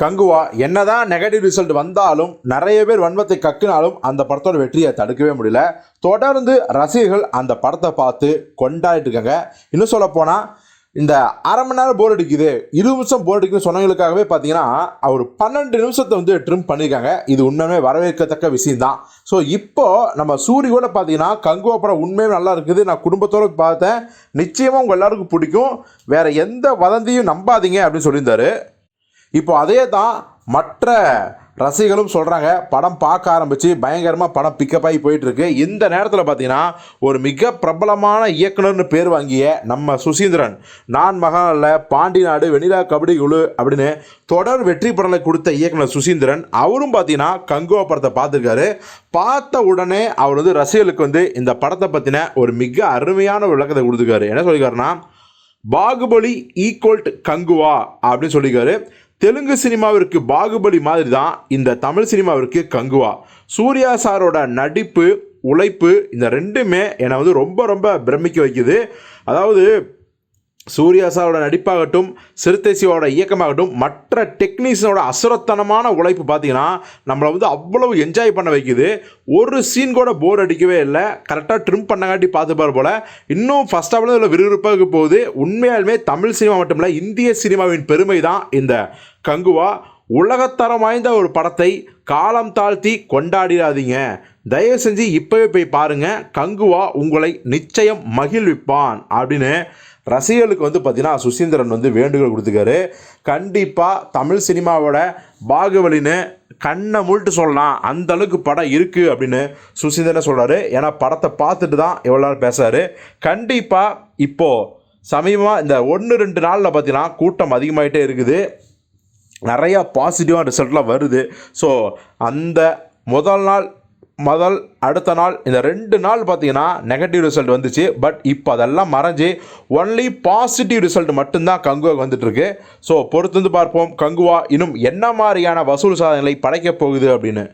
கங்குவா என்னதான் negative result வந்தாலும் நிறைய பேர் வன்மத்தை கக்கினாலும் அந்த படத்தோட வெற்றியை தடுக்கவே முடியல. தொடர்ந்து ரசிகர்கள் அந்த படத்தை பார்த்து கொண்டாடிட்டு இருக்காங்க. இன்னும் சொல்ல போனால் இந்த அரை மணி நேரம் போர் அடிக்குது இருபது நிமிஷம் போர் அடிக்குதுன்னு சொன்னவங்களுக்காகவே பார்த்தீங்கன்னா அவர் பன்னெண்டு நிமிஷத்தை வந்து ட்ரிம் பண்ணியிருக்காங்க. இது உண்மையுமே வரவேற்கத்தக்க விஷயம்தான். ஸோ இப்போ நம்ம சூரி கூட பார்த்தீங்கன்னா கங்குவா படம் உண்மையுமே நல்லா இருக்குது. நான் குடும்பத்தோடு பார்த்தேன். நிச்சயமாக உங்கள் எல்லாருக்கும் பிடிக்கும். வேற எந்த வதந்தியும் நம்பாதீங்க அப்படின்னு சொல்லியிருந்தாரு. இப்போ அதே தான் மற்ற ரசிகர்களும் சொல்கிறாங்க படம் பார்க்க ஆரம்பித்து பயங்கரமாக படம் பிக்கப் ஆகி போயிட்டுருக்கு. இந்த நேரத்தில் பார்த்தீங்கன்னா ஒரு மிக பிரபலமான இயக்குனர்னு பேர் வாங்கிய நம்ம சுசீந்திரன் நான் மகன் பாண்டி நாடு வெண்ணிலா கபடி குழு அப்படின்னு தொடர் வெற்றி படலை கொடுத்த இயக்குனர் சுசீந்திரன் அவரும் பார்த்தீங்கன்னா கங்குவா படத்தை பார்த்துருக்காரு. பார்த்த உடனே அவர் வந்து ரசிகர்களுக்கு வந்து இந்த படத்தை பற்றின ஒரு மிக அருமையான ஒரு விளக்கத்தை கொடுத்துருக்காரு. என்ன சொல்லியிருக்காருன்னா பாகுபலி ஈக்குவல்ட் கங்குவா அப்படின்னு சொல்லியிருக்காரு. தெலுங்கு சினிமாவிற்கு பாகுபலி மாதிரி தான் இந்த தமிழ் சினிமாவிற்கு கங்குவா. சூர்யா சாரோட நடிப்பு உழைப்பு இந்த ரெண்டுமே என்னை வந்து ரொம்ப ரொம்ப பிரமிக்க வைக்குது. அதாவது சூர்யா சாரோட நடிப்பாகட்டும் சிறுத்தை சிவாவோட இயக்கமாகட்டும் மற்ற டெக்னீஷியனோட அசுரத்தனமான உழைப்பு பார்த்தீங்கன்னா நம்மளை வந்து அவ்வளவு என்ஜாய் பண்ண வைக்குது. ஒரு சீன் கூட போர் அடிக்கவே இல்லை. கரெக்டாக ட்ரிம் பண்ணங்காட்டி பார்த்துப்பார் போல். இன்னும் ஃபஸ்ட் ஆஃப்ல இதில் விறுவிறுப்பாக போகுது. உண்மையாலுமே தமிழ் சினிமா மட்டும் இல்லை இந்திய சினிமாவின் பெருமை தான் இந்த கங்குவா உலகத்தரம் வாய்ந்த ஒரு படத்தை காலம் தாழ்த்தி கொண்டாடிடாதீங்க தயவு செஞ்சு இப்போவே போய் பாருங்கள் கங்குவா உங்களை நிச்சயம் மகிழ்விப்பான் அப்படின்னு ரசிகர்களுக்கு வந்து பார்த்திங்கன்னா சுசீந்திரன் வந்து வேண்டுகோள் கொடுத்துருக்காரு. கண்டிப்பாக தமிழ் சினிமாவோட பாகுபலின்னு கண்ணை மூழ்ட்டு சொல்லலாம். அந்த அளவுக்கு படம் இருக்குது அப்படின்னு சுசீந்திரன் சொல்கிறாரு ஏன்னா படத்தை பார்த்துட்டு தான் எவ்வளோ நேரம் பேசுகிறாரு கண்டிப்பாக இப்போது சமீபமாக இந்த ஒன்று ரெண்டு நாளில் பார்த்தீங்கன்னா கூட்டம் அதிகமாகிட்டே இருக்குது. நிறையா பாசிட்டிவான ரிசல்ட்லாம் வருது. ஸோ அந்த முதல் நாள் முதல் அடுத்த நாள் இந்த ரெண்டு நாள் பார்த்தீங்கன்னா நெகட்டிவ் ரிசல்ட் வந்துச்சு. பட் இப்போ அதெல்லாம் மறைஞ்சு ஒன்லி பாசிட்டிவ் ரிசல்ட் மட்டும்தான் கங்குவா வந்துட்டுருக்கு. ஸோ பொறுத்து வந்து பார்ப்போம். கங்குவா இன்னும் என்ன மாதிரியான வசூல் சாதனைகளை படைக்கப் போகுது அப்படின்னு.